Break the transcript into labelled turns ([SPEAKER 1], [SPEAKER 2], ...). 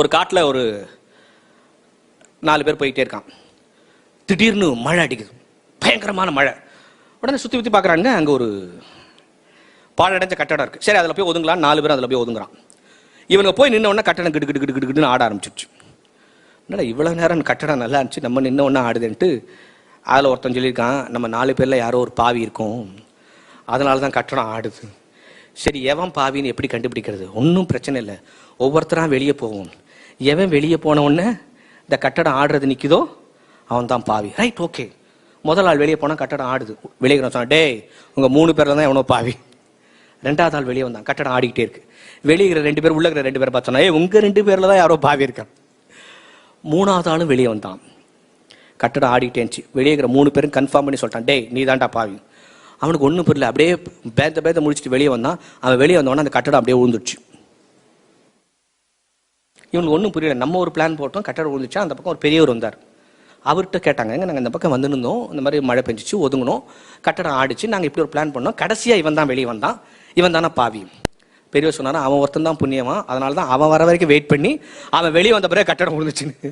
[SPEAKER 1] ஒரு காட்டில் ஒரு நாலு பேர் போயிட்டே இருக்கான். திடீர்னு மழை அடிக்குது. பயங்கரமான மழை. உடனே சுற்றி சுற்றி பார்க்குறாங்க அங்கே ஒரு பாலடைஞ்ச கட்டடம் இருக்குது சரி அதில் போய் ஒதுங்கலாம் நாலு பேர் அதில் போய் ஒதுங்குறான். இவங்க போய் நின்ன உடனே கட்டடம் கிடு கிடு கிடு கிடு கிடுன்னு ஆட ஆரம்பிச்சிருச்சு. என்னடா இவ்வளோ நேரம் கட்டடம் நல்லா இருந்துச்சு நம்ம நின்ன ஒன்றா ஆடுதுன்ட்டு அதில் ஒருத்தன் சொல்லியிருக்கான் நம்ம நாலு பேரில் யாரோ ஒரு பாவி இருக்கும். அதனால தான் கட்டடம் ஆடுது. சரி எவன் பாவின்னு எப்படி கண்டுபிடிக்கிறது? ஒன்றும் பிரச்சனை இல்லை. ஒவ்வொருத்தராக வெளியே போவோம். எவன் வெளியே போன உடனே இந்த கட்டடம் ஆடுறது நிற்குதோ அவன் தான் பாவி. ரைட் ஓகே முதல் ஆள் வெளியே போனால் கட்டடம் ஆடுது. வெளியே சொன்னான் டே உங்கள் மூணு பேரில் தான் எவனோ பாவி. ரெண்டாவது ஆள் வெளியே வந்தான். கட்டடம் ஆடிக்கிட்டே இருக்கு. வெளியே ரெண்டு பேர் உள்ளே இருக்கிற ரெண்டு பேர் பார்த்தோன்னா ஏ உங்கள் ரெண்டு பேரில் தான் யாரோ பாவி இருக்கான். மூணாவது ஆளும் வெளியே வந்தான். கட்டடம் ஆடிக்கிட்டே இருந்துச்சு. வெளியே இருக்கிற மூணு பேரும் கன்ஃபார்ம் பண்ணி சொல்லிட்டான் டே நீ தான்டா பாவி. அவனுக்கு ஒன்றும் புரியல. அப்படியே பேத்த பேத்த முடிச்சுட்டு வெளியே வந்தான். அவன் வெளியே வந்தவொடனே அந்த கட்டடம் அப்படியே விழுந்துருச்சு இவங்களுக்கு ஒன்றும் புரியல. நம்ம ஒரு பிளான் போட்டோம் கட்டடம் விழுந்துச்சா அந்த பக்கம் ஒரு பெரியவர் வந்தார். அவர்கிட்ட கேட்டாங்க எங்க நாங்கள் இந்த பக்கம் வந்துருந்தோம். இந்த மாதிரி மழை பெஞ்சிச்சு ஒதுங்கணும் கட்டடம் ஆடிச்சு நாங்கள் இப்படி ஒரு பிளான் பண்ணோம். கடைசியாக இவன் தான் வெளியே வந்தான். இவன் தானே பாவி. பெரியவர் சொன்னாரா அவன் ஒருத்தன் தான் புண்ணியவான். அதனால தான் அவன் வர வரைக்கும் வெயிட் பண்ணி அவன் வெளியே வந்த பிறகு கட்டடம் விழுந்துச்சுன்னு